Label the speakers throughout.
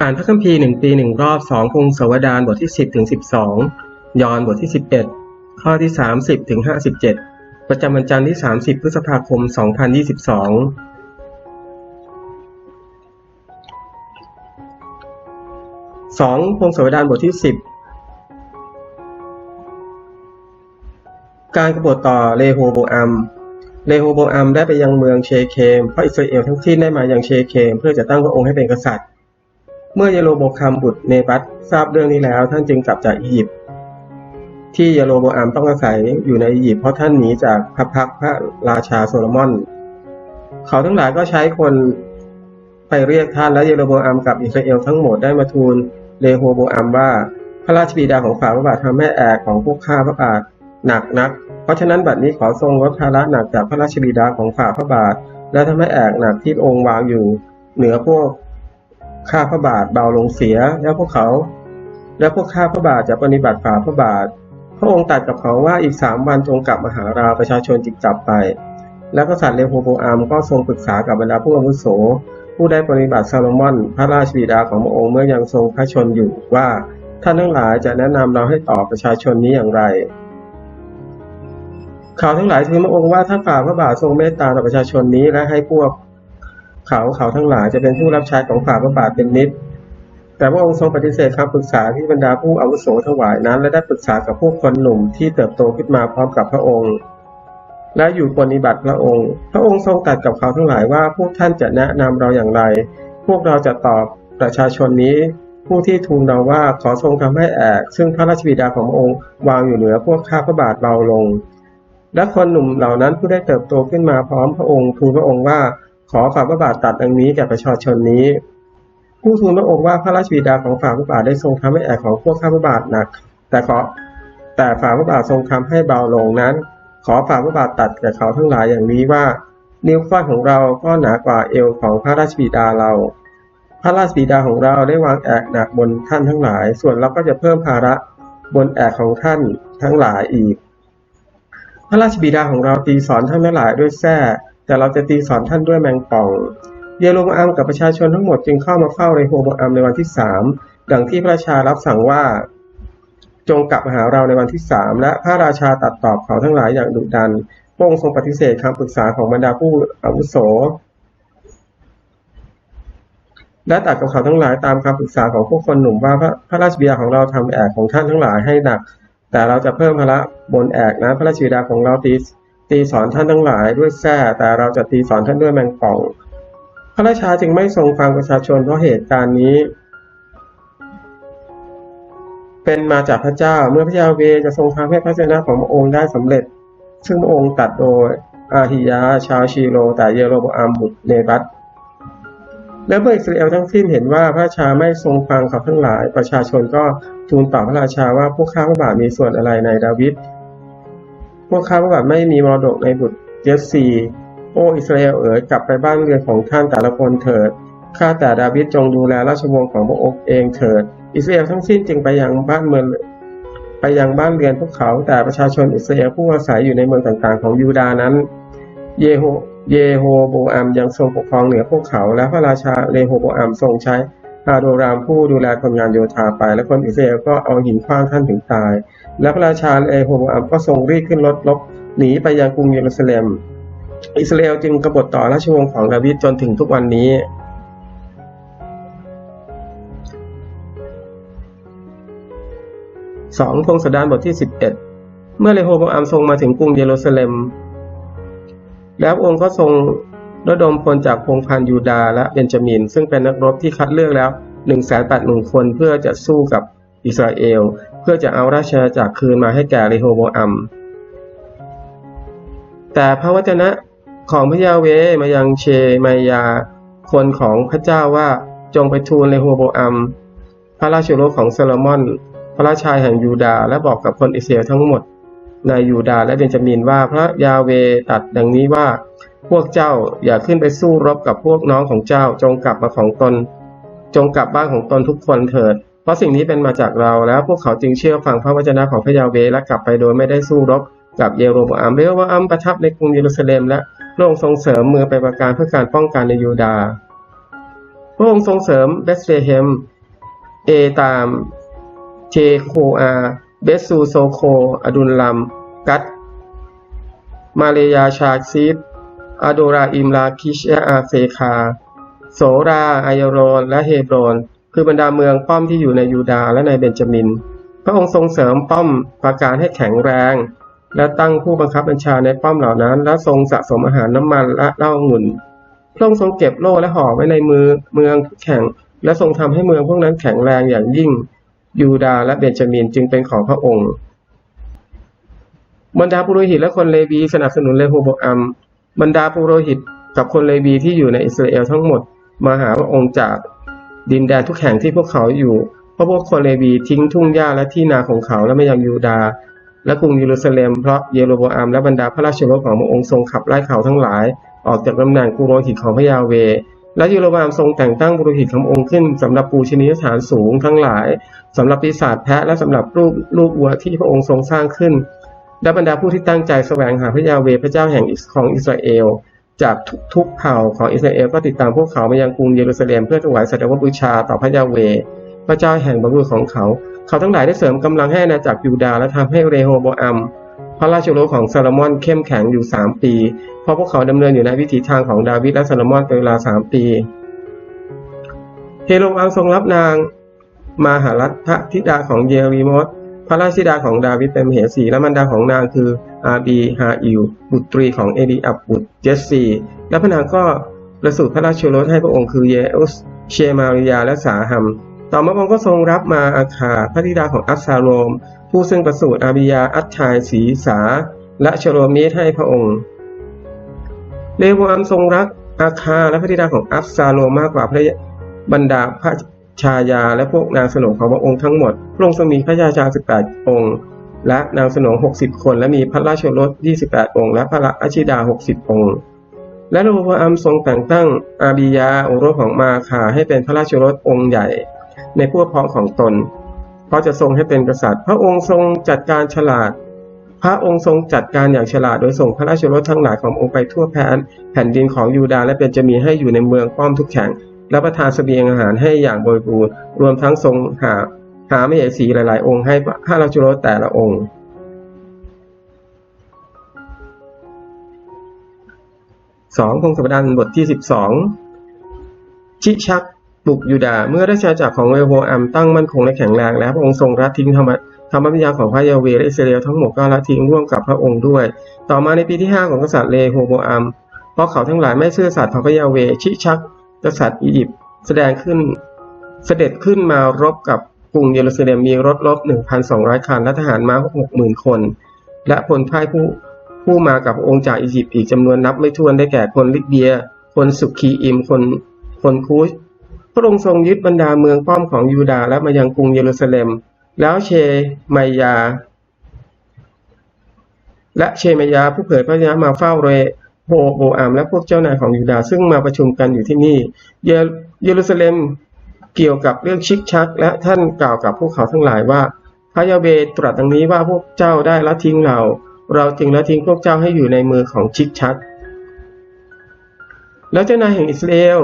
Speaker 1: อ่านพระคัมภีร์หนึ่งปีหนึ่งรอบสองพงศาวดารบทที่สิบถึงสิบสองยอห์นบทที่สิบเอ็ดข้อที่สามสิบถึงห้าสิบเจ็ดประจำวันจันทร์ที่สามสิบพฤษภาคมสองพันยี่สิบสองสองพงศาวดารบทที่สิบการกบฏต่อเลโฮโบอัม เลโฮโบอัมได้ไปยังเมืองเชเคมเพราะอิสราเอลทั้งสิ้นได้มายังเชเคม เพื่อจะตั้งพระองค์ให้เป็นกษัตริย์ เมื่อเยโรโบคัมบุตรเนบัตทราบเรื่องนี้แล้ว ท่านจึงกลับจากอียิปต์ที่เยโรโบอัมต้องอาศัยอยู่ในอียิปต์เพราะท่านหนีจากพระพักพระราชาโซโลมอน เขาทั้งหลายก็ใช้คนไปเรียกท่านและเยโรโบอัมกับอิสราเอลทั้งหมดได้มาทูลเลโฮโบอัมว่า พระราชบิดาของฝ่าพระบาททำให้แอกของพวกข้าพระบาทหนักนัก เพราะฉะนั้นบัดนี้ขอทรงลดภาระหนักจากพระราชบิดาของฝ่าพระบาท และทำให้แอกหนักที่องค์วางอยู่ เหนือพวก ข้าพระบาทเบาลงเสียแล้วพวกเขา และพวกข้าพระบาทจะปฏิบัติฝ่าพระบาท พระองค์ตัดกับเขาว่าอีกสามวันจงกลับมาหาเราประชาชนจึงกลับไป แล้วกษัตริย์เลโฮโบอัมก็ทรงปรึกษากับบรรดาผู้อาวุโส ผู้ได้ปฏิบัติซาโลมอน พระราชบิดาของพระองค์เมื่อยังทรงพระชนอยู่ว่าท่านทั้งหลายจะแนะนำเราให้ตอบประชาชนนี้อย่างไรเขาวทั้งหลายทูลพระองค์ว่าถ้าฝ่าพระบาททรงเมตตาต่อประชาชนนี้และให้พวก เขาเขาทั้งหลายจะเป็นผู้รับใช้ของฝ่าพระบาทเป็นนิดแต่พระองค์ทรงปฏิเสธคำปรึกษาที่บรรดาผู้อาวุโสถวายนั้น และได้ปรึกษากับพวกคนหนุ่มที่เติบโตขึ้นมาพร้อมกับพระองค์ และอยู่ปฏิบัติพระองค์ พระองค์ทรงตรัสกับเขาทั้งหลายว่าพวกท่านจะแนะนำเราอย่างไร พวกเราจะตอบประชาชนนี้ ผู้ที่ทูลเราว่าขอทรงทำให้แอกซึ่งพระราชบิดาของพระองค์วางอยู่เหนือพวกข้าพระบาทเบาลง และคนหนุ่มเหล่านั้นผู้ได้เติบโตขึ้นมาพร้อมพระองค์ทูลพระองค์ว่า ขอฝ่าพระบาทตัดดังนี้แก่ประชาชนนี้ ผู้ทูลพระองค์ว่าพระราชบิดาของฝ่าพระบาทได้ทรงทำให้แอกของพวกข้าพระบาทหนัก แต่ขอแต่ฝ่าพระบาททรงทำให้เบาลงนั้น ขอฝ่าพระบาทตัดแก่เขาทั้งหลายอย่างนี้ว่า นิ้วก้อยของเราก็หนากว่าเอวของพระราชบิดาเรา พระราชบิดาของเราได้วางแอกหนักบนท่านทั้งหลาย ส่วนเราก็จะเพิ่มภาระบนแอกของท่านทั้งหลายอีก พระราชบิดาของเราตีสอนท่านทั้งหลายด้วยแส้ แต่เราจะตีสอนท่านด้วยแมงป่อง เยโรโบอัมกับประชาชนทั้งหมดจึงเข้ามาเฝ้าเรโฮโบอัมในวันที่สามดังที่พระราชารับสั่งว่า จงกลับมาหาเราในวันที่สามและพระราชาตัดตอบเขาทั้งหลายอย่างดุดันพระองค์ทรงปฏิเสธคำปรึกษาของบรรดาผู้อาวุโสและตัดกับเขาทั้งหลายตามคำปรึกษาของพวกคนหนุ่มว่าพระพระราชบิดาของเราทำแอกของท่านทั้งหลายให้หนัก แต่เราจะเพิ่มภาระบนแอกนะพระราชบิดาของเราตี ตีสอนท่านทั้งหลายด้วยแส้แต่เราจะตีสอนท่านด้วยแมงป่อง พระราชาจึงไม่ทรงฟังประชาชนเพราะเหตุการณ์นี้ เป็นมาจากพระเจ้าเมื่อพระยาเวจะทรงทำให้พระเจ้าของพระองค์ได้สำเร็จ ซึ่งพระองค์ตัดโดยอาหิยาชาวชีโรแต่เยโรบอัมบุตรเนบัตและเมื่ออิสราเอลทั้งสิ้นเห็นว่าพระราชาไม่ทรงฟังเขาทั้งหลาย ประชาชนก็ทูลต่อพระราชาว่าพวกข้าพระบาทมีส่วนอะไรในดาวิด วกข้าพระบาทไม่มีมรดกในบุตรเยสซีโอ้อิสราเอลเอ๋ยกลับไปบ้านเรือนของท่านแต่ละคนเถิดข้าแต่ดาวิดจงดูแลราชวงศ์ของพระองค์เองเถิด อิสราเอลทั้งสิ้นจึงไปยังบ้านเมืองไปยังบ้านเรือนพวกเขา แต่ประชาชนอิสราเอลผู้อาศัยอยู่ในเมืองต่างๆ ของยูดาห์นั้น เยโฮเยโฮโบอัมยังทรงปกครองเหนือพวกเขา และพระราชาเลโฮโบอัมทรงใช้ อาโดรามผู้ดูแลคนงานโยธาไป และคนอิสราเอลก็เอาหินขว้างท่านถึงตาย และพระราชาเลโฮบอัมก็ทรงรีบขึ้นรถลบหนีไปยังกรุงเยรูซาเล็ม อิสราเอลจึงกบฏต่อราชวงศ์ของดาวิดจนถึงทุกวันนี้สองพงศดารบทที่สิบเอ็ดเมื่อเลโฮบอัมทรงมาถึงกรุงเยรูซาเล็ม แล้วองค์ก็ทรง ระดมพลจากพงพันยูดาและเบนจามิน ซึ่งเป็นนักรบที่คัดเลือกแล้วหนึ่งแสนแปดหมื่นคนเพื่อจะสู้กับอิสราเอล เพื่อจะเอาราชอาณาจักรคืนมาให้แก่เลโฮโบอัม แต่พระวจนะของพระยาเวมายังเชมายา คนของพระเจ้าว่าจงไปทูลเลโฮโบอัม พระราชโอรของโซโลมอน พระราชาแห่งยูดาและบอกกับคนอิสราเอลทั้งหมดในยูดาและเบนจามินว่าพระยาเวตัดดังนี้ว่า พวกเจ้าอย่าขึ้นไปสู้รบกับพวกน้องของเจ้าจงกลับมาของตน จงกลับบ้านของตนทุกคนเถิด เพราะสิ่งนี้เป็นมาจากเราแล้วพวกเขาจึงเชื่อฟังพระวจนะของพระยาเวและกลับไปโดยไม่ได้สู้รบกับเยโรบอัมเยโรโบอัมประทับในกรุงเยรูซาเล็มและพระองค์ทรงเสริมมือไปประการเพื่อการป้องกันในยูดาห์พระองค์ทรงเสริมเบสเลเฮมเอตามเทโคอาเบสซูโซโคอดุลลัม กัตมาเลยาชาซิด อาโดราอิมลาคิชอาเซคา โสราอายโรน และเฮบรน คือบรรดาเมืองป้อมที่อยู่ในยูดาห์และในเบนจามิน พระองค์ทรงเสริมป้อมปราการให้แข็งแรง และตั้งผู้บังคับบัญชาในป้อมเหล่านั้น และทรงสะสมอาหารน้ำมันและเหล้าองุ่นพระองค์ทรงเก็บโล่และห่อไว้ในมือเมืองแข่ง และทรงทำให้เมืองพวกนั้นแข็งแรงอย่างยิ่ง ยูดาห์และเบนจามินจึงเป็นของพระองค์ บรรดาปุโรหิตและคนเลวีสนับสนุนเลโฮโบอัม บรรดาปุโรหิตกับคนเลวีที่อยู่ในอิสราเอลทั้งหมดมาหาพระองค์จากดินแดนทุกแห่งที่พวกเขาอยู่ เพราะพวกคนเลวีทิ้งทุ่งหญ้าและที่นาของเขาและไมายังยูดาห์และกรุงเยรูซาเล็มเพราะเยโรโบอัมและบรรดาพระราชโอรของพระองค์ทรงขับไล่เขาทั้งหลาย ออกจากตำแหน่งปุโรหิตของพระยาเว และเยโรโบอัมทรงแต่งตั้งปุโรหิตขององค์ขึ้นสำหรับปูชนียสถานสูงทั้งหลายสำหรับปีศาจแพะและสำหรับรูปลูกวัวที่พระองค์ทรงสร้างขึ้น และบรรดาผู้ที่ตั้งใจแสวงหาพระยาเวพระเจ้าแห่งของอิสราเอล จากทุกๆเผ่าของอิสราเอลก็ติดตามพวกเขามายังกรุงเยรูซาเล็มเพื่อถวายสัตย์บูชาต่อพระยาเว พระเจ้าแห่งบรรลุของเขา เขาทั้งหลายได้เสริมกำลังให้อาณาจักรยูดาห์และทำให้เรโฮโบอัมพระราชโอรสของซาโลมอนเข้มแข็งอยู่สามปี เพราะพวกเขาดำเนินอยู่ในวิถีทางของดาวิดและซาโลมอนเป็นเวลาสามปีเฮโรอัมทรงรับนางมาหารัตพระธิดาของเยรีมอส ระราชธิดาของดาวิดเป็นมเหสีและมารดาของนางคืออาบีฮาอิลบุตรีของเอดีอับบุตรเจสซีและพระนางก็ประสูติพระราชโอรสให้พระองค์คือเยอุสเชมาริยาและสาหัมต่อมาพระองค์ก็ทรงรับมาอาคาพระธิดาของอับซาโลมผู้ซึ่งประสูติอาบิยาอัตชายศีสา และชโรมีให้พระองค์เลโวอัมทรงรักอาคาและพระธิดาของอับซาโลมมากกว่าพระบรรดาพระ ชายาและพวกนางสนมของพระองค์ทั้งหมด พระองค์ทรงมีพระยาชา 18 องค์ และนางสนม 60 คน และมีพระราชโอรส28 องค์ และพระราชิดา 60 องค์ และโรบอัมทรงแต่งตั้งอาบิยาโอรสของมาคาให้เป็นพระราชโอรสองค์ใหญ่ ในพวกพ้องของตน เพราะจะทรงให้เป็นกษัตริย์ พระองค์ทรงจัดการฉลาด พระองค์ทรงจัดการอย่างฉลาด โดยส่งพระราชโอรสทั้งหลายขององค์ไปทั่วแผ่นแผ่นดินของยูดาห์และเป็นจะมีให้อยู่ในเมืองป้อมทุกแห่ง และประทานเสบียงอาหารให้อย่างบริบูรณ์รวมทั้งทรงหาหาไม่ใหญ่สีหลาย ๆ องค์ให้พระราชโรสแต่ละองค์ สองพงศาวดารบทที่สิบสองชิชักบุกยูดา เมื่อราชอาณาจักรของเรโฮอัมตั้งมั่นคงและแข็งแรงแล้วพระองค์ทรงละทิ้งธรรมธรรมวิญญาณของพระยาเวและอิสราเอลทั้งหมดก็ละทิ้งร่วมกับพระองค์ด้วย ต่อมาในปีที่ห้าของกษัตริย์เรโฮโบอัมเพราะเขาทั้งหลายไม่ซื่อสัตย์ต่อพระยาเวชิชัก กษัตริย์อียิปต์แสดงขึ้นเสด็จขึ้นมารบกับกรุงเยรูซาเล็มมีรถรบ 1,200 คัน และทหารม้า 60,000 คน และพลพ่ายผู้ผู้มากับองค์จากอียิปต์อีกจำนวนนับไม่ถ้วนได้แก่คนลิเบีย คนสุขีอิม คนคนคูช พระองค์ทรงยึดบรรดาเมืองป้อมของยูดาห์และมายังกรุงเยรูซาเล็ม แล้วเชมายา และเชมายาผู้เผยพระชนะมาเฝ้าเร โฮโบอัมและพวกเจ้านายของยูดาห์ซึ่งมาประชุมกันอยู่ที่นี่เยเยรูซาเล็มเกี่ยวกับเรื่องชิกชัก และท่านกล่าวกับพวกเขาทั้งหลายว่าพระยาเวตรัสดังนี้ว่าพวกเจ้าได้ละทิ้งเรา เราจึงละทิ้งพวกเจ้าให้อยู่ในมือของชิกชัก แล้วเจ้านายแห่งอิสราเอล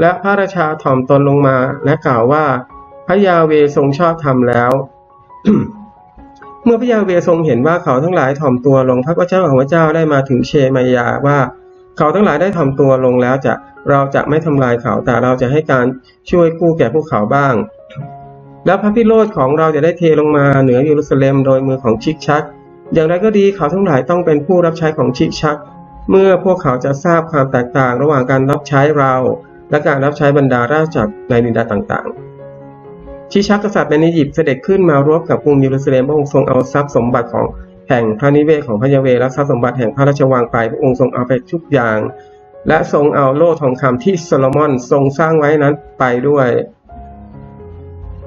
Speaker 1: และพระราชาถ่อมตนลงมาและกล่าวว่าพระยาเวทรงชอบธรรมแล้ว เมื่อพระยาเวทรงเห็นว่าเขาทั้งหลายถ่อมตัวลงพระเจ้าของพระเจ้าได้มาถึงเชมายาว่า เขาทั้งหลายได้ถ่อมตัวลงแล้วจะเราจะไม่ทำลายเขาแต่เราจะให้การช่วยกู้แก่พวกเขาบ้าง แล้วพระพิโรธของเราจะได้เทลงมาเหนือเยรูซาเล็มโดยมือของชิกชัก อย่างไรก็ดีเขาทั้งหลายต้องเป็นผู้รับใช้ของชิกชัก เมื่อพวกเขาจะทราบความแตกต่างระหว่างการรับใช้เรา และการรับใช้บรรดาราชจักรในดินแดนต่างๆ ชิชักกษัตริย์ในอียิปต์เสด็จขึ้นมารบกับกรุงเยรูซาเล็มพระองค์ทรงเอาทรัพย์สมบัติของแห่งพระนิเวศของพระยาเวและทรัพย์สมบัติแห่งพระราชวังไปพระองค์ทรงเอาไปทุกอย่าง และทรงเอาโล่ทองคำที่โซโลมอนทรงสร้างไว้นั้นไปด้วย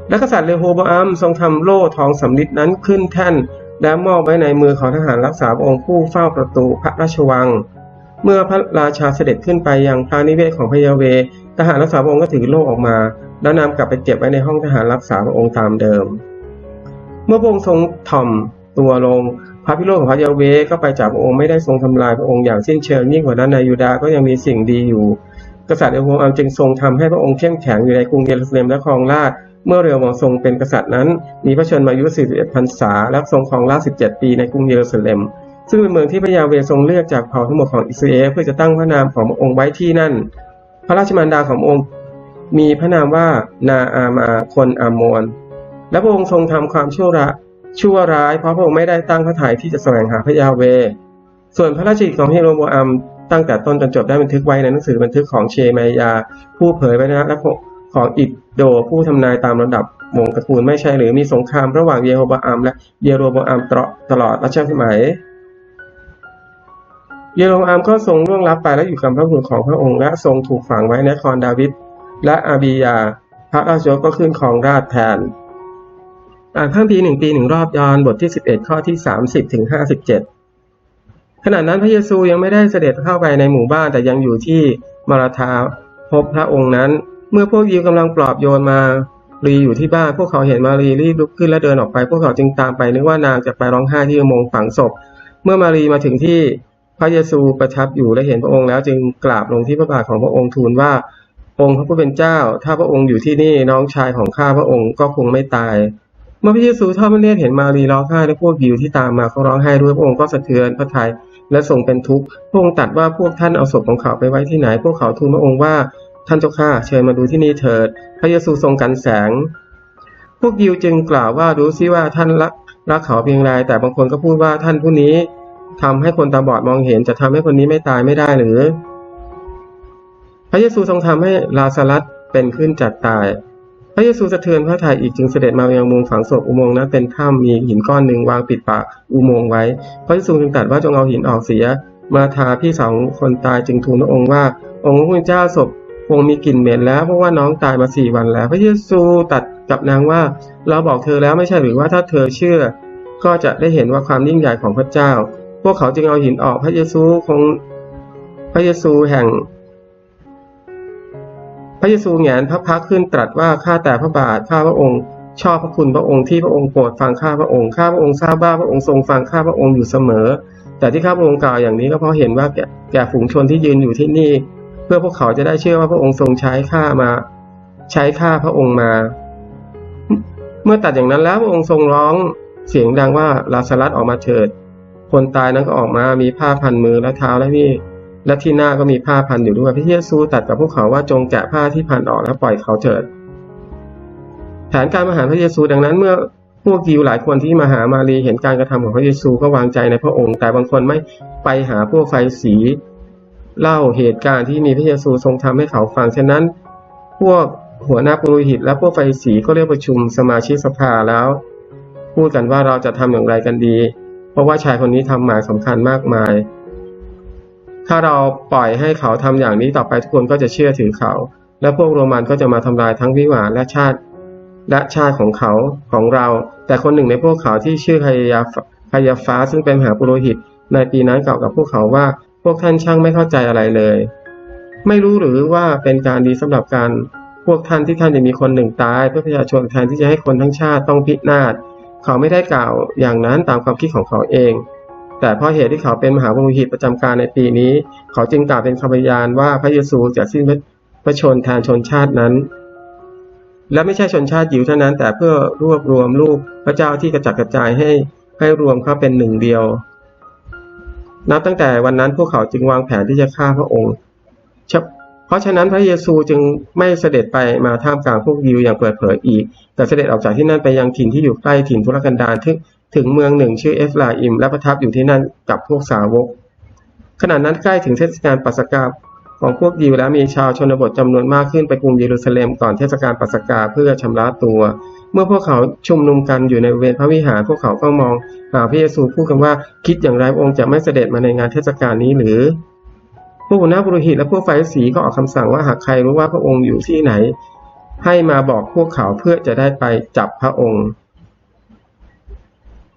Speaker 1: และกษัตริย์เรโฮบอัมทรงทำโล่ทองสำริดนั้นขึ้นแท่น และมอบไว้ในมือของทหารรักษาพระองค์ผู้เฝ้าประตูพระราชวัง เมื่อพระราชาเสด็จขึ้นไปยังพระนิเวศของพระยาเวทหารรักษาพระองค์ก็ถือโล่ออกมา แล้วนำกลับไปเก็บไว้ในห้องทหารรักษาพระองค์ตามเดิม เมื่อพระองค์ทรงถ่อมตัวลงพระพิโรธของพระยาเวก็ไปจากพระองค์ไม่ได้ทรงทำลายพระองค์อย่างสิ้นเชิงยิ่งกว่านั้นในยูดาห์ก็ยังมีสิ่งดีอยู่ กษัตริย์เอโฮอัมจึงทรงทำให้พระองค์เข้มแข็งอยู่ในกรุงเยรูซาเล็มและครองราชเมื่อเรโอมองทรงเป็นกษัตริย์นั้น มีพระชนมายุ 41พรรษาและทรงครองราช 17 ปีในกรุงเยรูซาเล็ม ซึ่งเป็นเมืองที่พระยาเวทรงเลือกจากเผ่าทั้งหมดของอิสราเอลเพื่อจะตั้งพระนามของพระองค์ไว้ที่นั่น พระราชมารดาขององค์ มีพระนามว่านาอามาคนอามอนและพระองค์ทรงทำความชั่วร้ายชั่วร้าย เพราะพระองค์ไม่ได้ตั้งพระทัยที่จะแสวงหาพระยาเว ส่วนพระราชกิจของเฮโรโบอัมตั้งแต่ต้นจนจบได้บันทึกไว้ในหนังสือบันทึกของเชมายา ผู้เผยไว้นะและของอิดโดผู้ทำนายตามระดับวงตระกูลไม่ใช่หรือมีสงครามระหว่างเยโรบอัมและเยโรโบอัมตลอดรัชสมัยเยโรบอัมก็ทรงล่วงลับไปและอยู่กับพระบุตรของพระองค์และทรงถูกฝังไว้ในนครดาวิด และอาบียา พระราชโยก็ขึ้นครองราชแทน อ่านข้ามปีหนึ่งปีหนึ่งรอบยอนบทที่ 11 ข้อที่ 30ถึง57 ขณะนั้นพระเยซูยังไม่ได้เสด็จเข้าไปในหมู่บ้านแต่ยังอยู่ที่มาราธาพบพระองค์นั้น เมื่อพวกยิวกำลังปลอบโยนมารีอยู่ที่บ้านพวกเขาเห็นมารีรีบลุกขึ้นและเดินออกไป พวกเขาจึงตามไปนึกว่านางจะไปร้องไห้ที่อุโมงค์ฝังศพ เมื่อมารีมาถึงที่พระเยซูประทับอยู่และเห็นพระองค์แล้วจึงกราบลงที่พระบาทของพระองค์ทูลว่า องค์พระผู้เป็นเจ้า ถ้าพระองค์อยู่ที่นี่น้องชายของข้าพระองค์ก็คงไม่ตาย เมื่อพระเยซูทอดพระเนตรเห็นมารีร้องไห้และพวกยิวที่ตามมาเขาร้องไห้ด้วยพระองค์ก็สะเทือนพระทัยและทรงเป็นทุกข์พระองค์ตรัสว่าพวกท่านเอาศพของเขาไปไว้ที่ไหน พวกเขาทูลพระองค์ว่าท่านเจ้าข้าเชิญมาดูที่นี่เถิด พระเยซูทรงกันแสง พวกยิวจึงกล่าวว่ารู้ซิว่าท่านรักรักเขาเพียงไรแต่บางคนก็พูดว่าท่านผู้นี้ทำให้คนตาบอดมองเห็นจะทำให้คนนี้ไม่ตายไม่ได้หรือ ระเยซูทรงทำให้ลาซารัสเป็นขึ้นจากตาย พระเยซูสะเทือนพระทัยอีกจึงเสด็จมายังมุมฝังศพอุโมงค์นั้นเป็นถ้ำมีหินก้อนหนึ่งวางปิดปากอุโมงค์ไว้ พระเยซูจึงตรัสว่าจงเอาหินออกเสีย มาทาพี่สาวของคนตายจึงทูลพระองค์ว่า องค์พระผู้เจ้าศพคงมีกลิ่นเหม็นแล้วเพราะว่าน้องตายมาสี่วันแล้ว พระเยซูตรัสกับนางว่า เราบอกเธอแล้วไม่ใช่หรือว่าถ้าเธอเชื่อ ก็จะได้เห็นว่าความยิ่งใหญ่ของพระเจ้า พวกเขาจึงเอาหินออกพระเยซูคงพระเยซูแห่ง ระเยซูแงนพระพักขึ้นตรัสว่าข้าแต่พระบาทข้าพระองค์ ชอบพระคุณพระองค์ที่พระองค์โปรดฟังข้าพระองค์ข้าพระองค์ทราบว่าพระองค์ทรงฟังข้าพระองค์อยู่เสมอ แต่ที่ข้าพระองค์กล่าวอย่างนี้ก็เพราะเห็นว่าแก่แกฝูงชนที่ยืนอยู่ที่นี่ เพื่อพวกเขาจะได้เชื่อว่าพระองค์ทรงใช้ข้ามา ใช้ข้าพระองค์มา เมื่อตัดอย่างนั้นแล้วพระองค์ทรงร้องเสียงดังว่าลาซารัสออกมาเถิด คนตายนั้นก็ออกมามีผ้าพันมือและเท้าและนี่ และที่หน้าก็มีผ้าพันอยู่ด้วยพระเยซูตรัสกับพวกเขาว่าจงแกะผ้าที่พันออกแล้วปล่อยเขาเถิด แผนการมาหาพระเยซูดังนั้นเมื่อพวกยิวหลายคนที่มาหามารีเห็นการกระทำของพระเยซูก็วางใจในพระองค์ แต่บางคนไม่ไปหาพวกไฟสีเล่าเหตุการณ์ที่มีพระเยซูทรงทำให้เขาฟังฉะนั้น พวกหัวหน้าปุโรหิต และพวกไฟสีก็เรียกประชุมสมาชิกสภาแล้ว พูดกันว่าเราจะทำอย่างไรกันดี เพราะว่าชายคนนี้ทำหมายสำคัญมากมาย ถ้าเราปล่อยให้เขาทำอย่างนี้ต่อไปทุกคนก็จะเชื่อถือเขา และพวกโรมันก็จะมาทำลายทั้งวิหารและชาติ และชาติของเขาของเรา แต่คนหนึ่งในพวกเขาที่ชื่อไคยาไคยาฟ้าซึ่งเป็นมหาปุโรหิต ในปีนั้นกล่าวกับพวกเขาว่าพวกท่านช่างไม่เข้าใจอะไรเลย ไม่รู้หรือว่าเป็นการดีสำหรับการพวกท่านที่ท่านจะมีคนหนึ่งตาย เพื่อประชาชนแทนที่จะให้คนทั้งชาติต้องพินาศเขาไม่ได้กล่าวอย่างนั้นตามความคิดของเขาเอง แต่เพราะเหตุที่เขาเป็นมหาปุรหิตประจำการในปีนี้ เขาจึงกล่าวเป็นคำพยานว่าพระเยซูจะสิ้นพระชนแทนชนชาตินั้น และไม่ใช่ชนชาติยิวเท่านั้น แต่เพื่อรวบรวมลูกพระเจ้าที่กระจัดกระจายให้ให้รวมเข้าเป็นหนึ่งเดียว นับตั้งแต่วันนั้นพวกเขาจึงวางแผนที่จะฆ่าพระองค์ เพราะฉะนั้นพระเยซูจึงไม่เสด็จไปมาท่ามกลางพวกยิวอย่างเปิดเผยอีก แต่เสด็จออกจากที่นั่นไปยังถิ่นที่อยู่ใกล้ถิ่นทุรกันดาร ถึงเมืองหนึ่งชื่อเอฟลาอิม และประทับอยู่ที่นั่นกับพวกสาวก ขณะนั้นใกล้ถึงเทศกาลปัสกาของพวกยิวแล้วมีชาวชนบทจำนวนมากขึ้นไปกรุงเยรูซาเล็มก่อนเทศกาลปัสกาเพื่อชำระตัว เมื่อพวกเขาชุมนุมกันอยู่ในเวณพระวิหารพวกเขาก็มองหาพระเยซูพูดกันว่าคิดอย่างไรองค์จะไม่เสด็จมาในงานเทศกาลนี้หรือพวกหัวหน้าบุรุหิตและพวกไฟสีก็ออกคำสั่งว่าหากใครรู้ว่าพระองค์อยู่ที่ไหน ให้มาบอกพวกเขาเพื่อจะได้ไปจับพระองค์